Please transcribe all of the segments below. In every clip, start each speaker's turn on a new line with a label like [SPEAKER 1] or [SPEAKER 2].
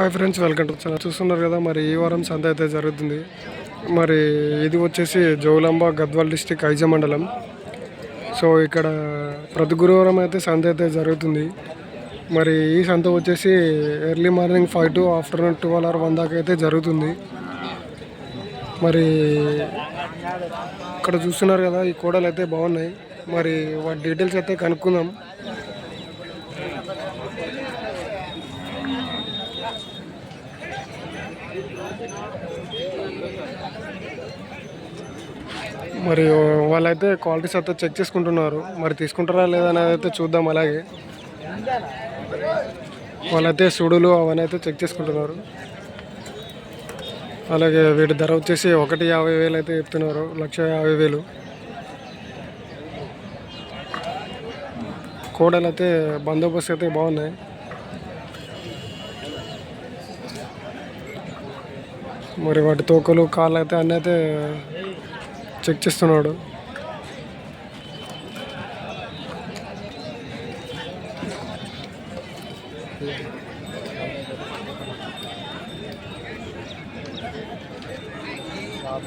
[SPEAKER 1] Hi friends welcome to channel చూస్తున్నారు కదా మరి ఈ వారం సంత అయితే జరుగుతుంది. మరి ఇది వచ్చేసి జోగులాంబ గద్వాల్ డిస్టిక్ ఐజ మండలం. సో ఇక్కడ ప్రతి గురువారం అయితే సంత అయితే జరుగుతుంది. మరి ఈ సంత వచ్చేసి early morning five to afternoon twelve or one దాకా అయితే జరుగుతుంది. మరి ఇక్కడ చూస్తున్నారు కదా ఈ కోడలు అయితే బాగున్నాయి. మరి వాటి డీటెయిల్స్ అయితే కనుక్కుందాం. మరి వాళ్ళైతే క్వాలిటీస్ అయితే చెక్ చేసుకుంటున్నారు. మరి తీసుకుంటారా లేదా అనేది అయితే చూద్దాం అలాగే. వాళ్ళైతే సుడులు అవన్నీ అయితే చెక్ చేసుకుంటున్నారు. అలాగే వీటి ధర వచ్చేసి ఒకటి యాభై వేలు అయితే చెప్తున్నారు. లక్ష యాభై వేలు. కోడలు అయితే బందోబస్తు అయితే బాగున్నాయి. మరి వాటి తోకలు కాళ్ళు అయితే అన్నీ అయితే చెక్ చేస్తున్నాడు.
[SPEAKER 2] अब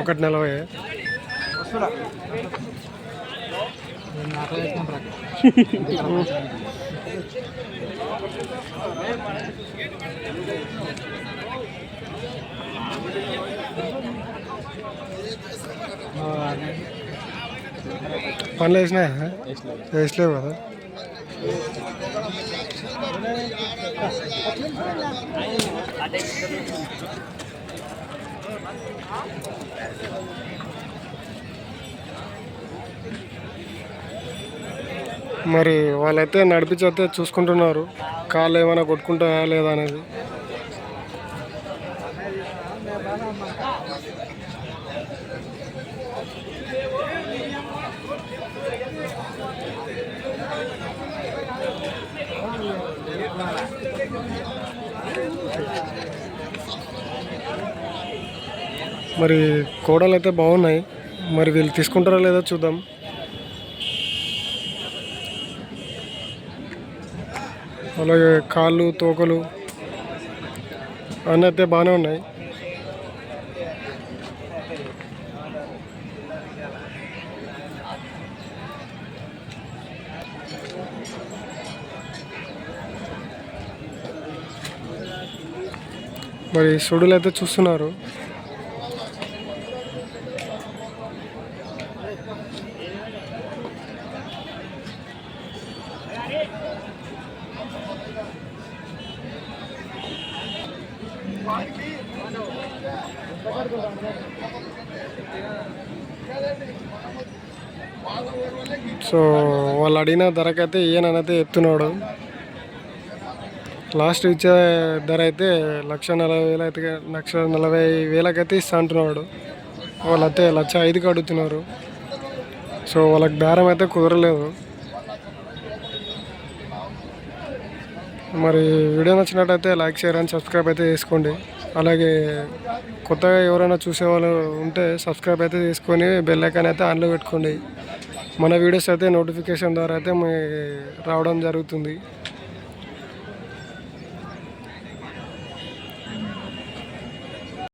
[SPEAKER 1] ఒకటి నలభై. పనులు వేసినా వేసలేవు కదా. మరి వాళ్ళైతే నడిపించే చూసుకుంటున్నారు. కాళ్ళు ఏమైనా కొట్టుకుంటాయా లేదా అనేది. మరి కోడలు అయితే బాగున్నాయి. మరి వీళ్ళు తీసుకుంటారా లేదో చూద్దాం. అలాగే కాళ్ళు తోకలు అన్నీ అయితే బాగానే ఉన్నాయి. మరి సుడులు అయితే చూస్తున్నారు. సో వాళ్ళు అడిగిన ధరకైతే ఈయనైతే చెప్తున్నాడు లాస్ట్ ఇచ్చే ధర అయితే లక్ష నలభై వేలు అయితే లక్ష నలభై వేలకైతే ఇస్తా అంటున్నాడు. వాళ్ళైతే లక్ష ఐదుకి అడుగుతున్నారు. సో వాళ్ళకి బేరం అయితే కుదరలేదు. మరి వీడియో నచ్చినట్టయితే లైక్ షేర్ అండ్ సబ్స్క్రైబ్ అయితే చేసుకోండి. అలాగే కొత్తగా ఎవరైనా చూసే వాళ్ళు ఉంటే సబ్స్క్రైబ్ అయితే చేసుకొని బెల్ ఐకాన్ అయితే ఆన్లో పెట్టుకోండి. మన వీడియోస్ అయితే నోటిఫికేషన్ ద్వారా అయితే రావడం జరుగుతుంది.